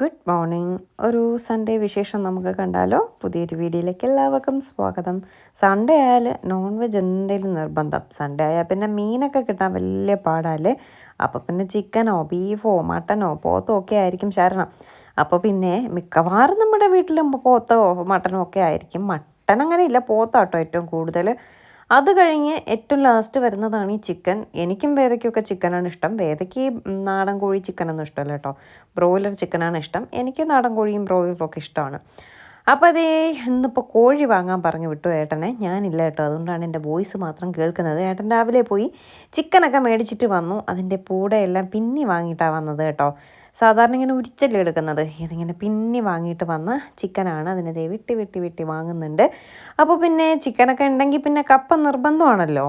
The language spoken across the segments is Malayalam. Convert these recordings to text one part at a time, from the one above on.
ഗുഡ് മോർണിംഗ് ഒരു സൺഡേ വിശേഷം നമുക്ക് കണ്ടാലോ? പുതിയൊരു വീഡിയോയിലേക്ക് എല്ലാവർക്കും സ്വാഗതം. സൺഡേ ആയാൽ നോൺ വെജ് എന്തെങ്കിലും നിർബന്ധം. സൺഡേ ആയാൽ പിന്നെ മീനൊക്കെ കിട്ടാൻ വലിയ പാടല്ലേ? അപ്പോൾ പിന്നെ ചിക്കനോ ബീഫോ മട്ടനോ പോത്തോ ഒക്കെ ആയിരിക്കും ശരണം. അപ്പോൾ പിന്നെ മിക്കവാറും നമ്മുടെ വീട്ടിലും പോത്തോ മട്ടനോ ഒക്കെ ആയിരിക്കും. മട്ടൻ അങ്ങനെ ഇല്ല പോത്താട്ടോ ഏറ്റവും കൂടുതൽ അത് കഴിഞ്ഞ് ഏറ്റവും ലാസ്റ്റ് വരുന്നതാണ് ഈ ചിക്കൻ എനിക്കും വേദയ്ക്കൊക്കെ ചിക്കനാണ് ഇഷ്ടം. വേദയ്ക്ക് നാടൻ കോഴി ചിക്കനൊന്നും ഇഷ്ടമല്ല കേട്ടോ. ബ്രോയിലർ ചിക്കനാണ് ഇഷ്ടം. എനിക്ക് നാടൻ കോഴിയും ബ്രോയിലറും ഒക്കെ ഇഷ്ടമാണ്. അപ്പോൾ അതേ ഇന്നിപ്പോൾ കോഴി വാങ്ങാൻ പറഞ്ഞു വിട്ടു ഏട്ടനെ. ഞാനില്ല കേട്ടോ. അതുകൊണ്ടാണ് എന്റെ വോയിസ് മാത്രം കേൾക്കുന്നത്. ഏട്ടൻ രാവിലെ പോയി ചിക്കനൊക്കെ മേടിച്ചിട്ട് വന്നു. അതിന്റെ കൂടെ എല്ലാം പിന്നി വാങ്ങിയിട്ടാണ് വന്നത് കേട്ടോ. സാധാരണ ഇങ്ങനെ ഉരിച്ചല്ലേ എടുക്കുന്നത്? ഇതിങ്ങനെ പിന്നി വാങ്ങിയിട്ട് വന്ന ചിക്കനാണ്. അതിനെ വിട്ടി വിട്ടി വിട്ടി വാങ്ങുന്നുണ്ട്. അപ്പോൾ പിന്നെ ചിക്കനൊക്കെ ഉണ്ടെങ്കിൽ പിന്നെ കപ്പ നിർബന്ധമാണല്ലോ?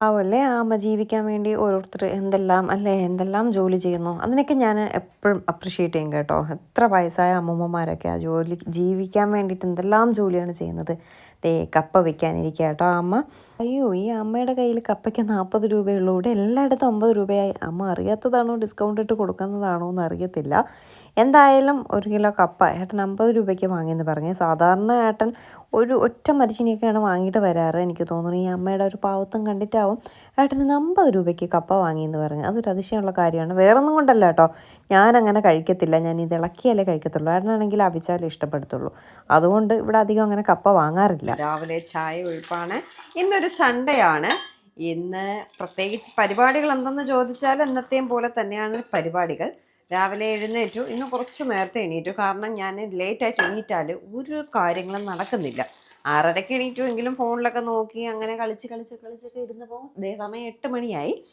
ആവല്ലേ? ആമ ജീവിക്കാൻ വേണ്ടി ഓരോരുത്തർ എന്തെല്ലാം അല്ലേ? എന്തെല്ലാം ജോലി ചെയ്യുന്നു? അതിനൊക്കെ ഞാൻ എപ്പോഴും അപ്രിഷ്യേറ്റ് ചെയ്യും കേട്ടോ. എത്ര വയസ്സായ അമ്മൂമ്മമാരൊക്കെ ആ ജോലി ജീവിക്കാൻ വേണ്ടിയിട്ട് എന്തെല്ലാം ജോലിയാണ് ചെയ്യുന്നത്? ദേ കപ്പ വെക്കാനിരിക്കുക കേട്ടോ അമ്മ. അയ്യോ ഈ അമ്മയുടെ കയ്യിൽ കപ്പയ്ക്ക് നാൽപ്പത് രൂപയുള്ളൂ. ഇവിടെ എല്ലായിടത്തും അമ്പത് രൂപയായി. അമ്മ അറിയാത്തതാണോ? ഡിസ്കൗണ്ട് ഇട്ട് കൊടുക്കുന്നതാണോ? എന്ന് അറിയത്തില്ല എന്തായാലും ഒരു കിലോ കപ്പ ഏട്ടൻ അമ്പത് രൂപയ്ക്ക് വാങ്ങിയെന്ന് പറഞ്ഞു. സാധാരണ ഏട്ടൻ ഒരു ഒറ്റ മരിച്ചിനിയൊക്കെയാണ് വാങ്ങിയിട്ട് വരാറ്. എനിക്ക് തോന്നുന്നു ഈ അമ്മയുടെ ഒരു പാവത്വം കണ്ടിട്ടാവും ഏട്ടന് അമ്പത് രൂപയ്ക്ക് കപ്പ വാങ്ങിയെന്ന് പറഞ്ഞു. അതൊരു അതിശയമുള്ള കാര്യമാണ്. വേറെ ഒന്നും കൊണ്ടല്ല കേട്ടോ. ഞാനങ്ങനെ കഴിക്കത്തില്ല. ഞാൻ ഇത് ഇളക്കിയാലേ കഴിക്കത്തുള്ളൂ. ഏട്ടനാണെങ്കിൽ അവിച്ചാലേ ഇഷ്ടപ്പെടുത്തുള്ളൂ. അതുകൊണ്ട് ഇവിടെ അധികം അങ്ങനെ കപ്പ വാങ്ങാറില്ല. രാവിലെ ചായ ഒഴിപ്പാണ്. ഇന്നൊരു സൺഡേ ആണ്. ഇന്ന് പ്രത്യേകിച്ച് പരിപാടികൾ എന്തെന്ന് ചോദിച്ചാൽ എന്നത്തെയും പോലെ തന്നെയാണ് പരിപാടികൾ. രാവിലെ എഴുന്നേറ്റു. ഇന്ന് കുറച്ച് നേരത്തെ എണീറ്റു. കാരണം ഞാൻ ലേറ്റായിട്ട് എണീറ്റാൽ ഒരു കാര്യങ്ങളും നടക്കുന്നില്ല. ആറരയ്ക്ക് എണീറ്റു എങ്കിലും ഫോണിലൊക്കെ നോക്കി അങ്ങനെ കളിച്ച് കളിച്ച് കളിച്ചൊക്കെ ഇരുന്നപ്പോൾ ദേ സമയം എട്ട് മണിയായി.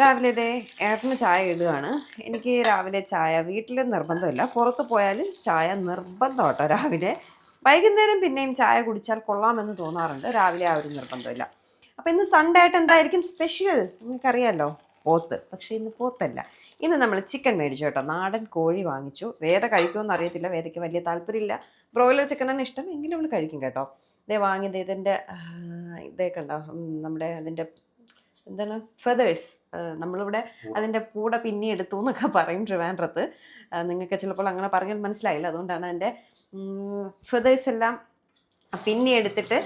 രാവിലെ ഇതേ ഏട്ടന് ചായ ഇടുകയാണ്. എനിക്ക് രാവിലെ ചായ വീട്ടിൽ നിർബന്ധമില്ല. പുറത്ത് പോയാലും ചായ നിർബന്ധം കേട്ടോ രാവിലെ. വൈകുന്നേരം പിന്നെയും ചായ കുടിച്ചാൽ കൊള്ളാമെന്ന് തോന്നാറുണ്ട്. രാവിലെ ആ ഒരു നിർബന്ധമില്ല. അപ്പോൾ ഇന്ന് സൺഡേ ആയിട്ട് എന്തായിരിക്കും? സ്പെഷ്യൽ നിങ്ങൾക്കറിയാമല്ലോ പോത്ത്. പക്ഷേ ഇന്ന് പോത്തല്ല. ഇന്ന് നമ്മൾ ചിക്കൻ മേടിച്ചു കേട്ടോ. നാടൻ കോഴി വാങ്ങിച്ചു. വേദ കഴിക്കുമെന്ന് അറിയത്തില്ല. വേദയ്ക്ക് വലിയ താല്പര്യമില്ല. ബ്രോയിലർ ചിക്കൻ ചിക്കനാണ് ഇഷ്ടം. എങ്കിലും നമ്മൾ കഴിക്കും കേട്ടോ. ഇതേ വാങ്ങിയത് ഇതിന്റെ ഇതൊക്കെ ഉണ്ടോ ഉം, നമ്മുടെ അതിന്റെ എന്താണ്? ഫെതേഴ്സ് നമ്മളിവിടെ അതിന്റെ പൂട പിന്നി എടുത്തു എന്നൊക്കെ പറയും ട്രിവാൻഡ്രത്ത്. നിങ്ങൾക്ക് ചിലപ്പോൾ അങ്ങനെ പറഞ്ഞാൽ മനസ്സിലായില്ല. അതുകൊണ്ടാണ് അതിന്റെ ഫെതേഴ്സ് എല്ലാം പിന്നെ എടുത്തിട്ട്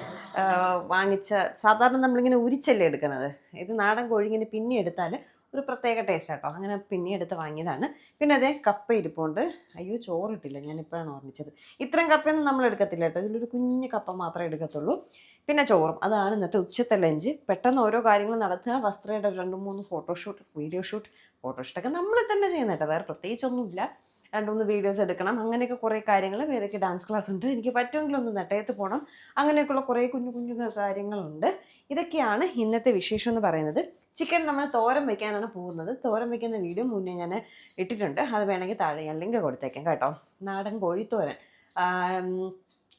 വാങ്ങിച്ച സാധാരണ നമ്മളിങ്ങനെ ഉരിച്ചല്ലേ എടുക്കുന്നത്. ഇത് നാടൻ കോഴി ഇങ്ങനെ പിന്നെ എടുത്താൽ ഒരു പ്രത്യേക ടേസ്റ്റ് കേട്ടോ അങ്ങനെ പിന്നെ എടുത്ത് വാങ്ങിയതാണ്. പിന്നെ അതേ കപ്പ ഇരിപ്പുണ്ട്. അയ്യോ ചോറിട്ടില്ല. ഞാൻ ഇപ്പോഴാണ് ഓർമ്മിച്ചത്. ഇത്രയും കപ്പയൊന്നും നമ്മൾ എടുക്കത്തില്ല കേട്ടോ. ഇതിലൊരു കുഞ്ഞു കപ്പ മാത്രമേ എടുക്കത്തുള്ളൂ. പിന്നെ ചോറും. അതാണ് ഇന്നത്തെ ഉച്ചത്തെ ലഞ്ച് പെട്ടെന്ന് ഓരോ കാര്യങ്ങൾ നടത്തുക. വസ്ത്രയുടെ രണ്ട് മൂന്ന് ഫോട്ടോഷൂട്ട് വീഡിയോ ഷൂട്ട് ഫോട്ടോഷൂട്ടൊക്കെ നമ്മൾ തന്നെ ചെയ്യുന്ന കേട്ടോ വേറെ പ്രത്യേകിച്ചൊന്നുമില്ല. രണ്ട് മൂന്ന് വീഡിയോസ് എടുക്കണം. അങ്ങനെയൊക്കെ കുറേ കാര്യങ്ങൾ വേറെയൊക്കെ ഡാൻസ് ക്ലാസ് ഉണ്ട്. എനിക്ക് പറ്റുമെങ്കിൽ ഒന്ന് നെട്ടയത്ത് പോകണം അങ്ങനെയൊക്കെയുള്ള കുറേ കുഞ്ഞു കുഞ്ഞു കാര്യങ്ങളുണ്ട്. ഇതൊക്കെയാണ് ഇന്നത്തെ വിശേഷം എന്ന് പറയുന്നത്. ചിക്കൻ നമ്മൾ തോരം വെക്കാനാണ് പോകുന്നത്. തോരം വെക്കുന്ന വീഡിയോ മുന്നേ ഞാൻ ഇട്ടിട്ടുണ്ട്. അത് വേണമെങ്കിൽ താഴെ ഞാൻ ലിങ്ക് കൊടുത്തേക്കാം കേട്ടോ. നാടൻ കോഴിത്തോരൻ.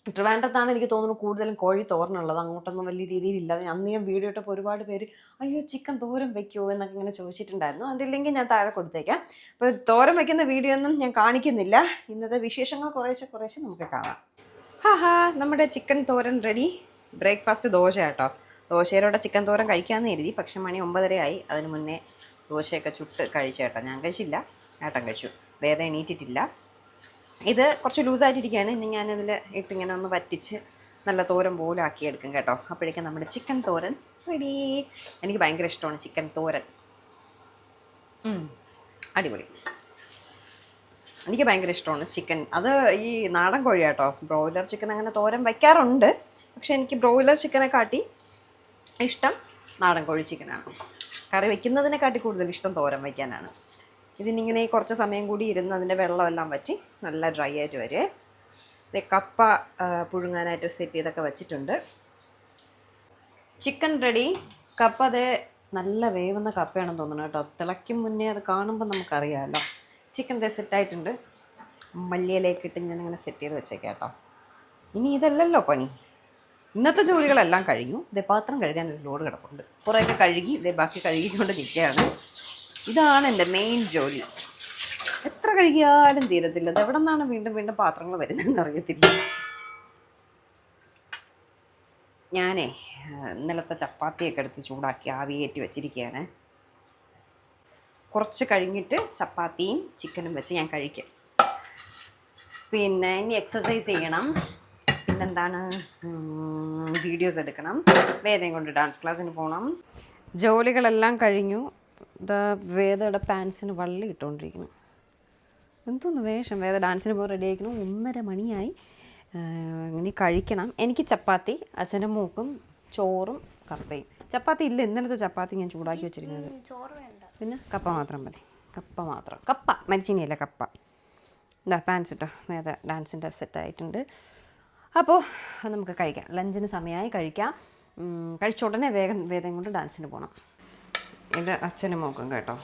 ട്രിവാൻഡ്രത്താണ് എനിക്ക് തോന്നുന്നു കൂടുതലും കോഴി തോരനുള്ളത്. അങ്ങോട്ടൊന്നും വലിയ രീതിയിലില്ലാതെ അന്ന് ഞാൻ വീഡിയോ ഇട്ടപ്പോൾ ഒരുപാട് പേര് അയ്യോ ചിക്കൻ തോരൻ വെക്കുമോ എന്നൊക്കെ ഇങ്ങനെ ചോദിച്ചിട്ടുണ്ടായിരുന്നു. അതിന്റെ ഞാൻ താഴെ കൊടുത്തേക്കാം. അപ്പോൾ തോരൻ വെക്കുന്ന വീഡിയോ ഒന്നും ഞാൻ കാണിക്കുന്നില്ല. ഇന്നത്തെ വിശേഷങ്ങൾ കുറേശ്ശെ കുറേശ്ശെ നമുക്ക് കാണാം. ഹാ നമ്മുടെ ചിക്കൻ തോരൻ റെഡി. ബ്രേക്ക്ഫാസ്റ്റ് ദോശ കേട്ടോ. ദോശയിലൂടെ ചിക്കൻ തോരൻ കഴിക്കാമെന്ന് കരുതി. പക്ഷെ മണി ഒമ്പതരയായി അതിന് മുന്നേ ദോശയൊക്കെ ചുട്ട് കഴിച്ചേട്ടോ ഞാൻ കഴിച്ചില്ല. ഏട്ടൻ കഴിച്ചു. വേറെ എണീറ്റിട്ടില്ല. ഇത് കുറച്ച് ലൂസായിട്ടിരിക്കുകയാണ്. ഇനി ഞാനതിൽ ഇട്ടിങ്ങനെ ഒന്ന് വറ്റിച്ച് നല്ല തോരൻ പോലെ ആക്കിയെടുക്കും കേട്ടോ. അപ്പോഴേക്കും നമ്മുടെ ചിക്കൻ തോരൻ റെഡി. എനിക്ക് ഭയങ്കര ഇഷ്ടമാണ് ചിക്കൻ തോരൻ. അടിപൊളി. എനിക്ക് ഭയങ്കര ഇഷ്ടമാണ് ചിക്കൻ. അത് ഈ നാടൻ കോഴി കേട്ടോ. ബ്രോയിലർ ചിക്കൻ അങ്ങനെ തോരൻ വയ്ക്കാറുണ്ട്. പക്ഷെ എനിക്ക് ബ്രോയിലർ ചിക്കനെ കാട്ടി ഇഷ്ടം നാടൻ കോഴി ചിക്കനാണ്. കറി വയ്ക്കുന്നതിനെക്കാട്ടി കൂടുതൽ ഇഷ്ടം തോരൻ വയ്ക്കാനാണ്. ഇതിനിങ്ങനെ കുറച്ച് സമയം കൂടി ഇരുന്ന് അതിന്റെ വെള്ളമെല്ലാം വറ്റി നല്ല ഡ്രൈ ആയിട്ട് വരെ കപ്പ പുഴുങ്ങാനായിട്ട് സെറ്റ് ചെയ്തൊക്കെ വെച്ചിട്ടുണ്ട്. Chicken ready. കപ്പ അത് നല്ല വേവുന്ന കപ്പയാണെന്ന് തോന്നുന്നു കേട്ടോ. തിളയ്ക്കും മുന്നേ അത് കാണുമ്പോൾ നമുക്കറിയാമല്ലോ. ചിക്കൻ ദേ സെറ്റായിട്ടുണ്ട് മല്ലിയിലേക്ക് ഇട്ട് ഞാനിങ്ങനെ സെറ്റ് ചെയ്ത് വെച്ചേക്കാം കേട്ടോ. ഇനി ഇതല്ലല്ലോ പണി. ഇന്നത്തെ ജോലികളെല്ലാം കഴിഞ്ഞു. ഇതേ പാത്രം കഴുകാൻ ഒരു ലോഡ് കിടപ്പുണ്ട്. കുറേയൊക്കെ കഴുകി ഇതേ ബാക്കി കഴുകിക്കൊണ്ട് നിൽക്കുകയാണ്. ഇതാണ് എന്റെ മെയിൻ ജോലി. എത്ര കഴുകിയാലും തീരത്തില്ല. അത് എവിടെ നിന്നാണ് വീണ്ടും വീണ്ടും പാത്രങ്ങൾ വരുന്നതെന്ന് അറിയത്തില്ല. ഞാനേ ഇന്നലത്തെ ചപ്പാത്തിയൊക്കെ എടുത്ത് ചൂടാക്കി ആവിയേറ്റി വെച്ചിരിക്കുകയാണ്. കുറച്ച് കഴിഞ്ഞിട്ട് ചപ്പാത്തിയും ചിക്കനും വെച്ച് ഞാൻ കഴിക്കും. പിന്നെ ഇനി എക്സസൈസ് ചെയ്യണം. പിന്നെന്താണ്? വീഡിയോസ് എടുക്കണം. വേദയും കൊണ്ട് ഡാൻസ് ക്ലാസ്സിന് പോകണം ജോലികളെല്ലാം കഴിഞ്ഞു. ഇതാ വേദയുടെ പാൻസിന് വള്ളി ഇട്ടുകൊണ്ടിരിക്കുന്നു എന്തോന്ന് വേഷം. വേദ ഡാൻസിന് പോകാൻ റെഡി ആയിരിക്കണം ഒന്നര മണിയായി. ഇനി കഴിക്കണം. എനിക്ക് ചപ്പാത്തി അച്ഛന്റെ മൂക്കും ചോറും കപ്പയും. ചപ്പാത്തി ഇല്ല. ഇന്നലത്തെ ചപ്പാത്തി ഞാൻ ചൂടാക്കി വെച്ചിരിക്കുന്നത്. ചോറ് വേണ്ട. പിന്നെ കപ്പ മാത്രം മതി. കപ്പ മാത്രം. കപ്പ. മരിച്ചിനിയല്ല കപ്പ. എന്താ പാൻസ് ഇട്ടോ. വേദ ഡാൻസിന്റെ സെറ്റായിട്ടുണ്ട് അപ്പോൾ നമുക്ക് കഴിക്കാം. ലഞ്ചിന് സമയമായി. കഴിക്കാം. കഴിച്ച ഉടനെ വേഗം വേദം കൊണ്ട് ഡാൻസിന് പോകണം ഇത് അച്ഛനും മോക്കും കേട്ടോ.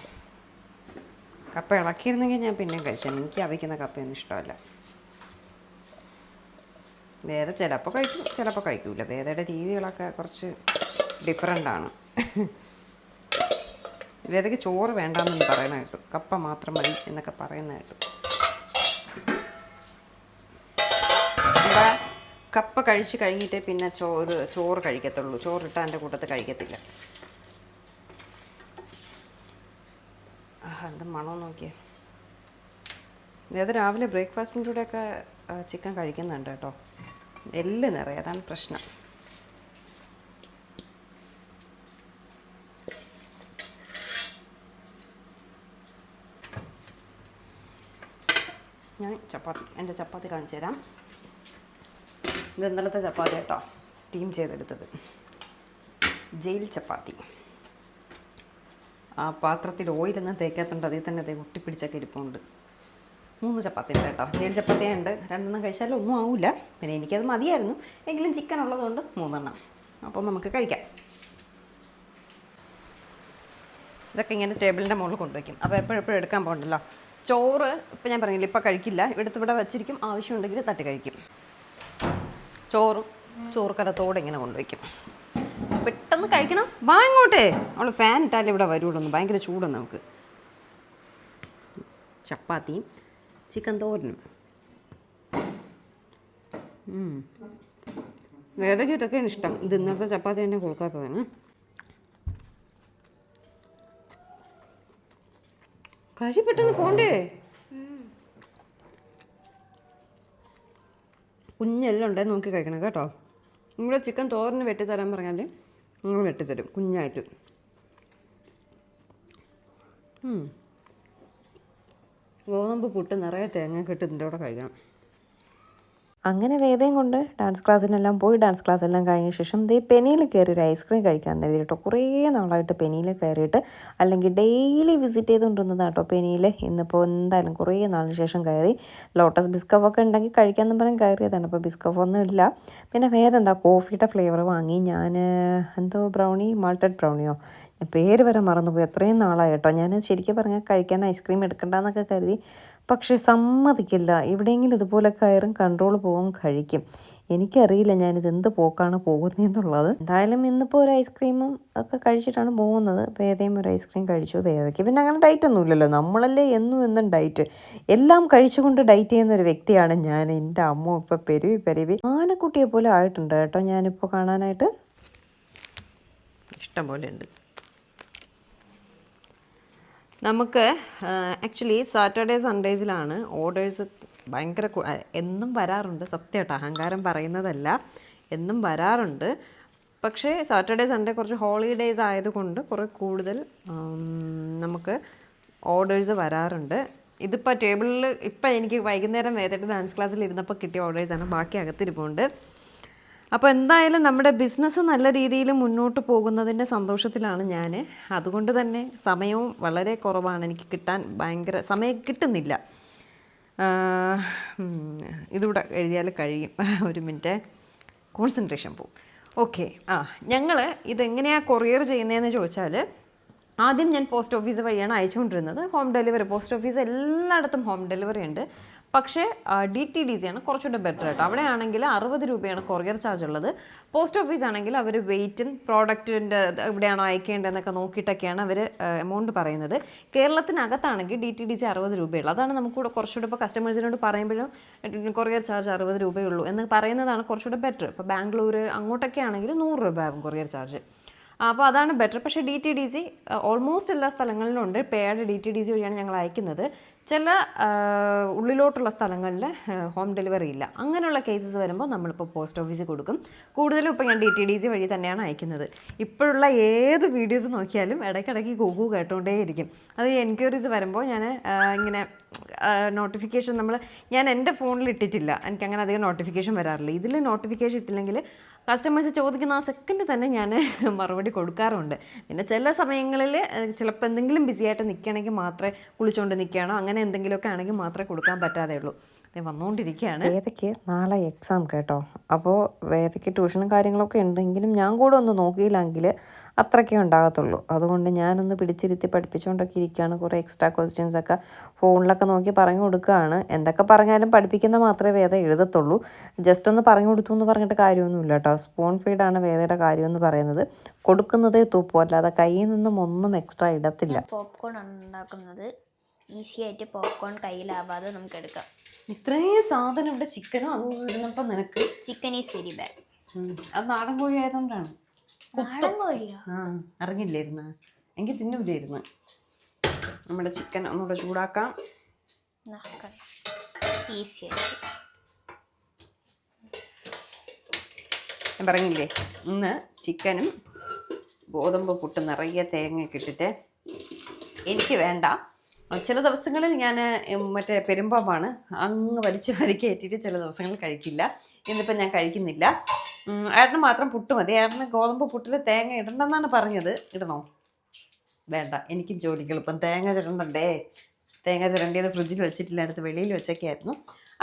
കപ്പ ഇളക്കിയിരുന്നെങ്കിൽ ഞാൻ പിന്നെയും കഴിച്ചു എനിക്ക് അവിക്കുന്ന കപ്പയൊന്നും ഇഷ്ടമല്ല. വേദ ചിലപ്പോൾ കഴിക്കും ചിലപ്പോൾ കഴിക്കൂല. വേദയുടെ രീതികളൊക്കെ കുറച്ച് ഡിഫറെന്റ് ആണ്. വേദയ്ക്ക് ചോറ് വേണ്ടാന്നൊന്നും പറയുന്ന കേട്ടു. കപ്പ മാത്രം മതി എന്നൊക്കെ പറയുന്ന കേട്ടു. കപ്പ കഴിച്ച് കഴിഞ്ഞിട്ടേ പിന്നെ ചോറ് ചോറ് കഴിക്കത്തുള്ളൂ. ചോറിട്ടാന്റെ കൂട്ടത്തിൽ കഴിക്കത്തില്ല. ആഹാ എന്ത് മണം നോക്കിയേ. വേദ രാവിലെ ബ്രേക്ക്ഫാസ്റ്റിന്റെ കൂടെയൊക്കെ ചിക്കൻ കഴിക്കുന്നുണ്ട് കേട്ടോ. എല്ല് നിറയെ അതാണ് പ്രശ്നം. ഞാൻ ചപ്പാത്തി എന്റെ ചപ്പാത്തി കാണിച്ചു തരാം. ഇത് ഇന്നലത്തെ ചപ്പാത്തി കേട്ടോ സ്റ്റീം ചെയ്തെടുത്തത്. ജയിൽ ചപ്പാത്തി. ആ പാത്രത്തിൽ ഓയിലൊന്നും തേക്കാത്തതുകൊണ്ട് അതിൽ തന്നെ അതേ ഒട്ടിപ്പിടിച്ചൊക്കെ ഇരിപ്പുണ്ട് മൂന്ന് ചപ്പാത്തി ഉണ്ട് കേട്ടോ. ചേൽ ചപ്പാത്തിയാണ് ഉണ്ട് രണ്ടെണ്ണം കഴിച്ചാലും ഒന്നും ആവില്ല പിന്നെ എനിക്കത് മതിയായിരുന്നു. എങ്കിലും ചിക്കൻ ഉള്ളതുകൊണ്ട് മൂന്നെണ്ണം. അപ്പം നമുക്ക് കഴിക്കാം. ഇതൊക്കെ ഇങ്ങനെ ടേബിളിന്റെ മുകളിൽ കൊണ്ടുവയ്ക്കും. അപ്പോൾ എപ്പോഴെപ്പോഴും എടുക്കാൻ പോകണ്ടല്ലോ. ചോറ് ഇപ്പം ഞാൻ പറഞ്ഞില്ല ഇപ്പം കഴിക്കില്ല. ഇവിടുത്തെ ഇവിടെ വെച്ചിരിക്കും. ആവശ്യമുണ്ടെങ്കിൽ തട്ടി കഴിക്കും. ചോറും ചോറ് കലത്തോടെ ഇങ്ങനെ കൊണ്ടുവയ്ക്കും. പെട്ടെന്ന് കഴിക്കണം. വാ ഇങ്ങോട്ടേ. അവൾ ഫാൻ ഇട്ടാലേ ഇവിടെ വരുള്ളൂ. ഭയങ്കര ചൂടാണ് നമുക്ക്. ചപ്പാത്തിയും ചിക്കൻ തോരനും. വേദയ്ക്ക് ഇതൊക്കെയാണ് ഇഷ്ടം? ഇത് ഇന്നത്തെ ചപ്പാത്തി തന്നെ കൊടുക്കാത്തതാണ്. കഴി പെട്ടെന്ന് പോണ്ടേ. കുഞ്ഞെല്ലാം ഉണ്ടായി നോക്കി കഴിക്കണം കേട്ടോ. നിങ്ങൾ ചിക്കൻ തോരന് വെട്ടിത്തരാൻ പറഞ്ഞാൽ നിങ്ങൾ വെട്ടിത്തരും കുഞ്ഞായിട്ട്. ഗോതമ്പ് പുട്ട് നിറയെ തേങ്ങ കിട്ടുന്നതിന്റെ കൂടെ കഴിക്കണം അങ്ങനെ വേദയും കൊണ്ട് ഡാൻസ് ക്ലാസ്സിനെല്ലാം പോയി ഡാൻസ് ക്ലാസ് എല്ലാം കഴിഞ്ഞ ശേഷം ദേ പെനിയിൽ കയറി ഒരു ഐസ്ക്രീം കഴിക്കാൻ കരുതി കേട്ടോ കുറേ നാളായിട്ട് പെനിയിൽ കയറിയിട്ട് അല്ലെങ്കിൽ ഡെയിലി വിസിറ്റ് ചെയ്തുകൊണ്ടിരുന്നതാണ് കേട്ടോ പെനിയിൽ. ഇന്നിപ്പോൾ എന്തായാലും കുറേ നാളിന് ശേഷം കയറി ലോട്ടസ് ബിസ്കഫ് ഒക്കെ ഉണ്ടെങ്കിൽ കഴിക്കാമെന്ന് പറഞ്ഞ് കയറിയതാണ്. അപ്പോൾ ബിസ്കഫ് ഒന്നും ഇല്ല. പിന്നെ വേദം എന്താ കോഫിയുടെ ഫ്ലേവർ വാങ്ങി. ഞാൻ എന്തോ ബ്രൗണി മാൾട്ടഡ് ബ്രൗണിയോ പേര് വരെ മറന്നുപോയി. അത്രയും നാളായി കേട്ടോ. ഞാൻ ശരിക്കും പറഞ്ഞാൽ കഴിക്കാൻ ഐസ്ക്രീം എടുക്കണ്ടെന്നൊക്കെ കരുതി. പക്ഷേ സമ്മതിക്കില്ല. എവിടെയെങ്കിലും ഇതുപോലെ കയറും കൺട്രോൾ പോകും കഴിക്കും. എനിക്കറിയില്ല ഞാനിത് എന്ത് പോക്കാണ് പോകുന്നതെന്നുള്ളത് എന്തായാലും ഇന്നിപ്പോൾ ഒരു ഐസ്ക്രീമും ഒക്കെ കഴിച്ചിട്ടാണ് പോകുന്നത്. വേദയും ഒരു ഐസ്ക്രീം കഴിച്ചു വേദയ്ക്ക് പിന്നെ അങ്ങനെ ഡയറ്റ് ഒന്നും ഇല്ലല്ലോ. നമ്മളല്ലേ എന്നും എന്നും ഡയറ്റ് എല്ലാം കഴിച്ചുകൊണ്ട് ഡയറ്റ് ചെയ്യുന്ന ഒരു വ്യക്തിയാണ് ഞാൻ. എന്റെ അമ്മ ഇപ്പോൾ പെരുവി പെരുവി. ആനക്കുട്ടിയെ പോലെ ആയിട്ടുണ്ട് കേട്ടോ ഞാനിപ്പോൾ കാണാനായിട്ട്. ഇഷ്ടം പോലെ ഉണ്ട്. നമുക്ക് ആക്ച്വലി സാറ്റർഡേ സൺഡേസിലാണ് ഓർഡേഴ്സ് ഭയങ്കര എന്നും വരാറുണ്ട്. സത്യമായിട്ട്? അഹങ്കാരം പറയുന്നതല്ല. എന്നും വരാറുണ്ട്. പക്ഷേ സാറ്റർഡേ സൺഡേ കുറച്ച് ഹോളിഡേയ്സ് ആയതുകൊണ്ട് കുറേ കൂടുതൽ നമുക്ക് ഓർഡേഴ്സ് വരാറുണ്ട്. ഇതിപ്പോൾ ടേബിളിൽ ഇപ്പം എനിക്ക് വൈകുന്നേരം വേദിട്ട് ഡാൻസ് ക്ലാസ്സിൽ ഇരുന്നപ്പോൾ കിട്ടിയ ഓർഡേഴ്സാണ് ബാക്കി അകത്തിരിപ്പുണ്ട്. അപ്പോൾ എന്തായാലും നമ്മുടെ ബിസിനസ് നല്ല രീതിയിൽ മുന്നോട്ട് പോകുന്നതിന്റെ സന്തോഷത്തിലാണ് ഞാൻ അതുകൊണ്ട് തന്നെ സമയവും വളരെ കുറവാണ്. എനിക്ക് കിട്ടാൻ ഭയങ്കര സമയം കിട്ടുന്നില്ല. ഇതുകൂടെ എഴുതിയാൽ കഴിയും. ഒരു മിനിറ്റ്. കോൺസെൻട്രേഷൻ പോവും. ഓക്കെ ആ ഞങ്ങൾ ഇതെങ്ങനെയാണ് കൊറിയർ ചെയ്യുന്നതെന്ന് ചോദിച്ചാൽ ആദ്യം ഞാൻ പോസ്റ്റ് ഓഫീസ് വഴിയാണ് അയച്ചുകൊണ്ടിരുന്നത്. ഹോം ഡെലിവറി പോസ്റ്റ് ഓഫീസ് എല്ലായിടത്തും ഹോം ഡെലിവറി ഉണ്ട്. പക്ഷേ ഡി ടി ഡി സി ആണ് കുറച്ചുകൂടെ ബെറ്റർ കേട്ടോ അവിടെ ആണെങ്കിൽ അറുപത് രൂപയാണ് കൊറിയർ ചാർജ് ഉള്ളത്. പോസ്റ്റ് ഓഫീസ് ആണെങ്കിൽ അവർ വെയിറ്റും പ്രോഡക്റ്റിന്റെ എവിടെയാണോ അയക്കേണ്ടതെന്നൊക്കെ നോക്കിയിട്ടൊക്കെയാണ് അവർ എമൗണ്ട് പറയുന്നത്. കേരളത്തിനകത്താണെങ്കിൽ ഡി ടി ഡി സി അറുപത് രൂപയുള്ളൂ. അതാണ് നമുക്കൂടെ കുറച്ചുകൂടെ ഇപ്പോൾ കസ്റ്റമേഴ്സിനോട് പറയുമ്പോഴും കൊറിയർ ചാർജ് അറുപത് രൂപയുള്ളൂ എന്ന് പറയുന്നതാണ് കുറച്ചുകൂടെ ബെറ്റർ ഇപ്പോൾ ബാംഗ്ലൂർ അങ്ങോട്ടൊക്കെ ആണെങ്കിൽ നൂറ് രൂപ ആവും കൊറിയർ ചാർജ് അപ്പോൾ അതാണ് ബെറ്റർ പക്ഷേ D T D C almost എല്ലാ സ്ഥലങ്ങളിലും ഉണ്ട്. Paid D T D C വഴിയാണ് ഞങ്ങൾ അയക്കുന്നത്. ചില ഉള്ളിലോട്ടുള്ള സ്ഥലങ്ങളിൽ ഹോം ഡെലിവറി ഇല്ല. അങ്ങനെയുള്ള കേസസ് വരുമ്പോൾ നമ്മളിപ്പോൾ പോസ്റ്റ് ഓഫീസിൽ കൊടുക്കും. കൂടുതലും ഇപ്പോൾ ഞാൻ ഡി ടി ഡി സി വഴി തന്നെയാണ് അയക്കുന്നത്. ഇപ്പോഴുള്ള ഏത് വീഡിയോസ് നോക്കിയാലും ഇടയ്ക്കിടയ്ക്ക് ഗൂഗു കേട്ടുകൊണ്ടേയിരിക്കും അത് എൻക്വയറീസ് വരുമ്പോൾ ഞാൻ ഇങ്ങനെ നോട്ടിഫിക്കേഷൻ നമ്മൾ ഞാൻ എന്റെ ഫോണിൽ ഇട്ടിട്ടില്ല എനിക്ക് അങ്ങനെ അധികം നോട്ടിഫിക്കേഷൻ വരാറില്ല. ഇതിൽ നോട്ടിഫിക്കേഷൻ ഇട്ടില്ലെങ്കിൽ കസ്റ്റമേഴ്സ് ചോദിക്കുന്ന ആ സെക്കൻഡ് തന്നെ ഞാൻ മറുപടി കൊടുക്കാറുണ്ട്. പിന്നെ ചില സമയങ്ങളിൽ ചിലപ്പോൾ എന്തെങ്കിലും ബിസിയായിട്ട് നിൽക്കുകയാണെങ്കിൽ മാത്രമേ കുളിച്ചുകൊണ്ട് നിൽക്കുകയാണോ അങ്ങനെ എന്തെങ്കിലുമൊക്കെ ആണെങ്കിൽ മാത്രമേ കൊടുക്കാൻ പറ്റാതെ ഉള്ളൂ വന്നുകൊണ്ടിരിക്കുകയാണ്. വേദയ്ക്ക് നാളെ എക്സാം കേട്ടോ. അപ്പോൾ വേദയ്ക്ക് ട്യൂഷനും കാര്യങ്ങളൊക്കെ ഉണ്ടെങ്കിലും ഞാൻ കൂടെ ഒന്ന് നോക്കിയില്ലെങ്കിൽ അത്രയ്ക്കേ ഉണ്ടാകത്തുള്ളൂ. അതുകൊണ്ട് ഞാനൊന്ന് പിടിച്ചിരുത്തി പഠിപ്പിച്ചുകൊണ്ടൊക്കെ ഇരിക്കുകയാണ്. കുറേ എക്സ്ട്രാ ക്വസ്റ്റ്യൻസ് ഒക്കെ ഫോണിലൊക്കെ നോക്കി പറഞ്ഞു കൊടുക്കുകയാണ്. എന്തൊക്കെ പറഞ്ഞാലും പഠിപ്പിക്കുന്ന മാത്രമേ വേദ എഴുതത്തുള്ളൂ. ജസ്റ്റ് ഒന്ന് പറഞ്ഞു കൊടുത്തു എന്ന് പറഞ്ഞിട്ട് കാര്യമൊന്നുമില്ല കേട്ടോ. സ്പൂൺ ഫീഡാണ് വേദയുടെ കാര്യം എന്ന് പറയുന്നത്. കൊടുക്കുന്നതേ തൂപ്പു. അല്ലാതെ കയ്യിൽ നിന്നും ഒന്നും എക്സ്ട്രാ ഇടത്തില്ല. പോപ്കോൺ ഉണ്ടാക്കുന്നത് ഈസി ആയിട്ട് പോപ്കോൺ കയ്യിലാവാതെ നമുക്ക് എടുക്കാം. ഇത്രയും സാധനം ഇവിടെ ചിക്കനോ അതും വരുന്നപ്പോൾ നിനക്ക്? ചിക്കൻ ഈസ് വെരി ബാഡ് അത് നാടൻ കോഴി ആയതുകൊണ്ടാണ്. നാടൻ കോഴിയോ? ആ അറിഞ്ഞില്ലായിരുന്ന. എനിക്ക് തിന്നൂലായിരുന്നു നമ്മുടെ ചിക്കൻ ഒന്നുകൂടെ ചൂടാക്കാം. ഞാൻ പറഞ്ഞില്ലേ ഇന്ന് ചിക്കനും ഗോതമ്പ് പുട്ട് നിറയെ തേങ്ങയൊക്കെ ഇട്ടിട്ട് എനിക്ക് വേണ്ട ചില ദിവസങ്ങളിൽ ഞാൻ മറ്റേ പെരുമ്പാമ്പാണ് അങ്ങ് വലിച്ച് വരി കയറ്റിയിട്ട് ചില ദിവസങ്ങളിൽ കഴിക്കില്ല. ഇന്നിപ്പോൾ ഞാൻ കഴിക്കുന്നില്ല. ഏട്ടന് മാത്രം പുട്ട് മതി. ഏട്ടന് ഗോതമ്പ് പുട്ടിൽ തേങ്ങ ഇടണ്ടെന്നാണ് പറഞ്ഞത്. ഇടണോ? വേണ്ട. എനിക്കും ജോലിക്ക് എളുപ്പം. തേങ്ങ ചിരണ്ടണ്ടേ? തേങ്ങ ചിരണ്ടിയത് ഫ്രിഡ്ജിൽ വെച്ചിട്ടില്ല. അടുത്ത് വെളിയിൽ വെച്ചൊക്കെയായിരുന്നു.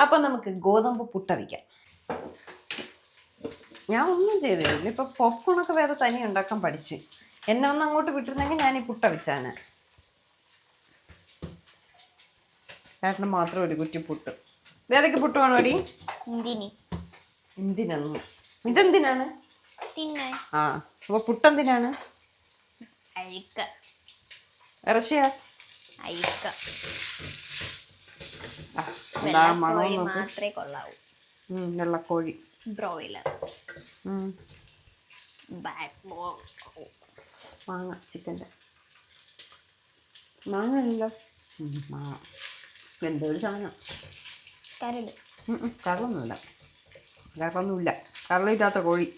അപ്പം നമുക്ക് ഗോതമ്പ് പുട്ടവിക്കാം ഞാൻ ഒന്നും ചെയ്തില്ല ഇപ്പം പോപ്കോണൊക്കെ വേറെ തനി ഉണ്ടാക്കാൻ പഠിച്ച്. എന്നെ ഒന്ന് അങ്ങോട്ട് വിട്ടിരുന്നെങ്കിൽ ഞാൻ ഈ പുട്ട ചേട്ടന് മാത്രം ഒരു കുറ്റി പുട്ട്. ഏതൊക്കെ പുട്ട് വേണോ അടി? എന്തിനി? എന്തിനാണ് ഇതെന്തിനാണ്? ആ അപ്പൊ പുട്ടെന്തിനാണ്? എന്തിനാണ് ഇറച്ചിയാ? വെള്ളക്കോഴി നോക്ക്. മാത്രമേ കൊള്ളാവൂ. ഉം, വെള്ളക്കോഴി. ബ്രോയിലർ. മാങ്ങ ചിക്കന്റെ. മാങ്ങ അല്ലല്ലോ മാങ്ങ. എന്തോ ഒരു സാധനം. കരട്. കരളൊന്നുമില്ല കരളൊന്നുമില്ല കറളില്ലാത്ത കോഴി.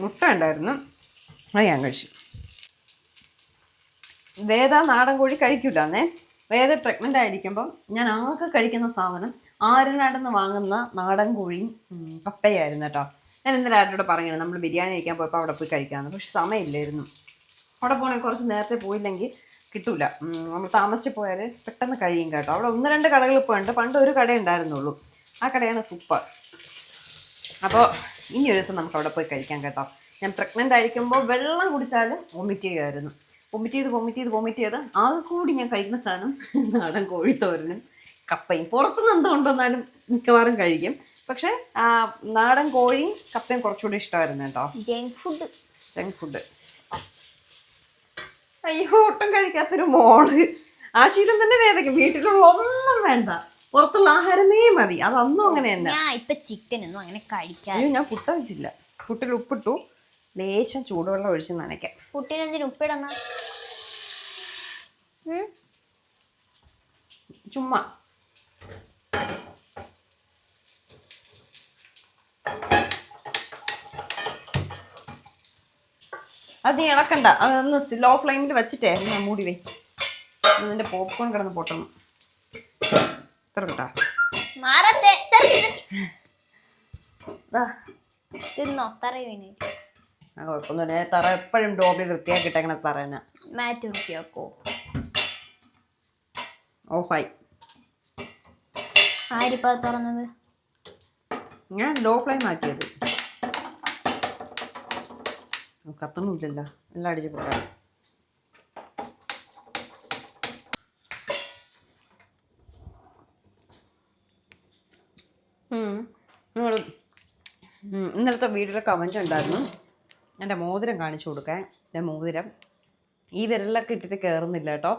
മുട്ട ഉണ്ടായിരുന്നു. അത് ഞാൻ കഴിച്ചു. വേദ നാടൻ കോഴി കഴിക്കില്ലെന്നേ വേദ പ്രഗ്നന്റ് ആയിരിക്കുമ്പം ഞാൻ ആകെ കഴിക്കുന്ന സാധനം ആരനാടെന്ന് വാങ്ങുന്ന നാടൻ കോഴിയും കപ്പയായിരുന്നു കേട്ടോ. ഞാൻ ഇന്നലെ ആരോട് പറഞ്ഞത് നമ്മൾ ബിരിയാണി കഴിക്കാൻ പോയപ്പോൾ അവിടെ പോയി കഴിക്കാമെന്ന് പക്ഷെ സമയമില്ലായിരുന്നു. അവിടെ പോകണമെങ്കിൽ കുറച്ച് നേരത്തെ പോയില്ലെങ്കിൽ കിട്ടൂല. നമ്മൾ താമസിച്ച് പോയാൽ പെട്ടെന്ന് കഴിയും കേട്ടോ. അവിടെ ഒന്ന് രണ്ട് കടകൾ ഇപ്പോൾ ഉണ്ട് പണ്ട് ഒരു കട ഉണ്ടായിരുന്നുള്ളൂ. ആ കടയാണ് സൂപ്പർ. അപ്പോൾ ഇനി ഒരു ദിവസം നമുക്ക് അവിടെ പോയി കഴിക്കാം കേട്ടോ. ഞാൻ പ്രഗ്നന്റ് ആയിരിക്കുമ്പോൾ വെള്ളം കുടിച്ചാൽ വൊമിറ്റ് ചെയ്യുമായിരുന്നു. വൊമിറ്റ് ചെയ്ത് വൊമിറ്റ് ചെയ്ത് വൊമിറ്റ് ചെയ്ത് ആകെ കൂടി ഞാൻ കഴിക്കുന്ന സാധനം നാടൻ കോഴിത്തോരനും കപ്പയും. പുറത്തുനിന്ന് എന്തോ കൊണ്ടുവന്നാലും മിക്കവാറും കഴിക്കും. പക്ഷേ നാടൻ കോഴിയും കപ്പയും കുറച്ചുകൂടി ഇഷ്ടമായിരുന്നു കേട്ടോ. ജങ്ക് ഫുഡ് ജങ്ക് ഫുഡ് അയ്യോ ഒട്ടും കഴിക്കാത്തൊരു മോൾ. ആ ശീലം തന്നെ വേദക്കും വീട്ടിലുള്ള ഒന്നും വേണ്ട. പുറത്തുള്ള ആഹാരമേ മതി. അതൊന്നും അങ്ങനെ തന്നെ ഞാൻ ഇപ്പൊ ചിക്കൻ ഒന്നും അങ്ങനെ കഴിക്കാൻ അയ്യോ ഞാൻ പുട്ട വെച്ചില്ല പുട്ടിൽ ഉപ്പിട്ടു. ലേശം ചൂടുവെള്ളം ഒഴിച്ച് നനയ്ക്കാം. കുട്ടീനെന്തിനു ഉപ്പിടണ? ഉം? ചുമ്മാ. അത് നീ ഇളക്കണ്ട. അതൊന്ന് ലോ ഫ്ലെയിമിൽ വെച്ചിട്ടേ ഞാൻ മൂടി വേ നിന്റെ പോപ്കോൺ കിടന്ന് പൊട്ടണം. ഇത്ര കേട്ടാ. തിന്നോ. തറ കുഴപ്പമൊന്നുമില്ല എപ്പോഴും ഡോബി തറേനെ. മാറ്റ് വൃത്തിയാക്കോ. ഓഫായി ആരിപ്പോ അത് തുറന്നത്? ഞാൻ ലോ ഫ്ലെയിം ആക്കിയത്. കത്തൊന്നുമില്ലല്ലോ എല്ലാം അടിച്ച് പോകാം നിങ്ങൾ ഇന്നലത്തെ വീഡിയോയിൽ കവഞ്ച് ഉണ്ടായിരുന്നു. എന്റെ മോതിരം കാണിച്ചു കൊടുക്കാൻ. എന്റെ മോതിരം. ഈ വിരലിലൊക്കെ ഇട്ടിട്ട് കയറുന്നില്ല കേട്ടോ.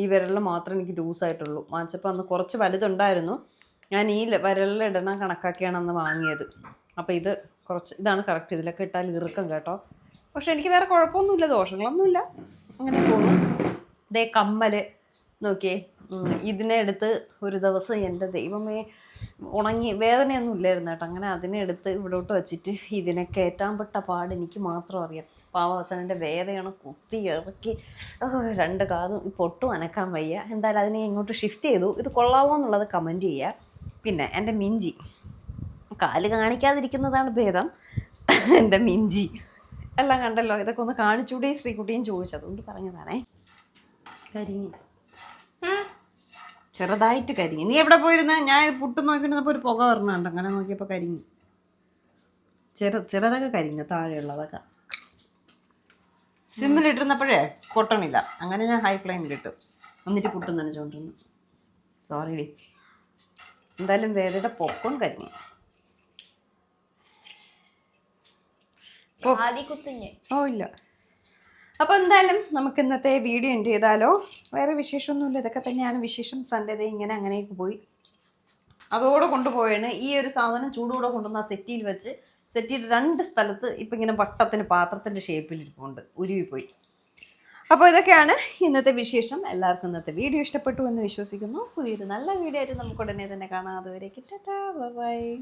ഈ വിരലിൽ മാത്രമേ എനിക്ക് ലൂസായിട്ടുള്ളൂ വാങ്ങിച്ചപ്പോൾ അന്ന് കുറച്ച് വലുതുണ്ടായിരുന്നു. ഞാൻ ഈ വിരലിൽ ഇടണം കണക്കാക്കിയാണ് അന്ന് വാങ്ങിയത്. അപ്പോൾ ഇത് കുറച്ച് ഇതാണ് കറക്റ്റ് ഇതിലൊക്കെ ഇട്ടാൽ ഇറുക്കം കേട്ടോ. പക്ഷെ എനിക്ക് വേറെ കുഴപ്പമൊന്നുമില്ല ദോഷങ്ങളൊന്നുമില്ല. അങ്ങനെ പോകുന്നു ദേ കമ്മൽ നോക്കിയേ. ഇതിനെ എടുത്ത് ഒരു ദിവസം എന്റെ ദൈവമേ ഉണങ്ങി വേദനയൊന്നും ഇല്ലായിരുന്നു കേട്ടോ. അങ്ങനെ അതിനെ എടുത്ത് ഇവിടോട്ട് വെച്ചിട്ട് ഇതിനെ കയറ്റാൻ പെട്ട പാട് എനിക്ക് മാത്രം അറിയാം. പാവ അവസാനം എന്റെ വേദനയാണ് കുത്തി ഇറക്കി. രണ്ട് കാതും പൊട്ടും അനക്കാൻ വയ്യ. എന്തായാലും അതിനെ ഇങ്ങോട്ട് ഷിഫ്റ്റ് ചെയ്തു. ഇത് കൊള്ളാമോ എന്നുള്ളത് കമന്റ് ചെയ്യുക പിന്നെ എന്റെ മിഞ്ചി. കാൽ കാണിക്കാതിരിക്കുന്നതാണ് ഭേദം. എന്റെ മിഞ്ചി. എല്ലാം കണ്ടല്ലോ. ഇതൊക്കെ ഒന്ന് കാണിച്ചൂടെ ശ്രീകുട്ടിയും ചോദിച്ചു. അതുകൊണ്ട് പറഞ്ഞതാണേ. കരിഞ്ഞു. ചെറുതായിട്ട് കരിഞ്ഞു. നീ എവിടെ പോയിരുന്ന? ഞാൻ പുട്ട് നോക്കിയിരുന്നപ്പോൾ ഒരു പുക വരണുണ്ട് അങ്ങനെ നോക്കിയപ്പോൾ കരിഞ്ഞു. ചെറു ചെറുതൊക്കെ കരിഞ്ഞു. താഴെയുള്ളതൊക്കെ. സിമ്മിലിട്ടിരുന്നപ്പോഴേ പൊട്ടണില്ല. അങ്ങനെ ഞാൻ ഹൈ ഫ്ലെയിമിലിട്ടു എന്നിട്ട് പുട്ടും നനച്ചുകൊണ്ടിരുന്നു സോറി ഡി എന്തായാലും വേദയുടെ പൊക്കോൺ കരിഞ്ഞു ആദ്യ കുത്തുഞ്ഞ് ഓ ഇല്ല. അപ്പോൾ എന്തായാലും നമുക്ക് ഇന്നത്തെ വീഡിയോ എൻഡ് ചെയ്താലോ? വേറെ വിശേഷമൊന്നുമില്ല. ഇതൊക്കെ തന്നെയാണ് വിശേഷം. സൺഡേ ഇങ്ങനെ അങ്ങനെയൊക്കെ പോയി. അതോടെ കൊണ്ടുപോയാണ് ഈ ഒരു സാധനം ചൂടോടെ കൊണ്ടുവന്ന ആ സെറ്റിയിൽ വെച്ച് സെറ്റിയിൽ രണ്ട് സ്ഥലത്ത് ഇപ്പം ഇങ്ങനെ വട്ടത്തിന് പാത്രത്തിന്റെ ഷേപ്പിൽ ഇരിപ്പുണ്ട്. ഉരുവിപ്പോയി. അപ്പോൾ ഇതൊക്കെയാണ് ഇന്നത്തെ വിശേഷം. എല്ലാവർക്കും ഇന്നത്തെ വീഡിയോ ഇഷ്ടപ്പെട്ടു എന്ന് വിശ്വസിക്കുന്നു. പുതിയൊരു നല്ല വീഡിയോ ആയിട്ട് നമുക്ക് ഉടനെ തന്നെ കാണാം. അതുവരെ ബൈ.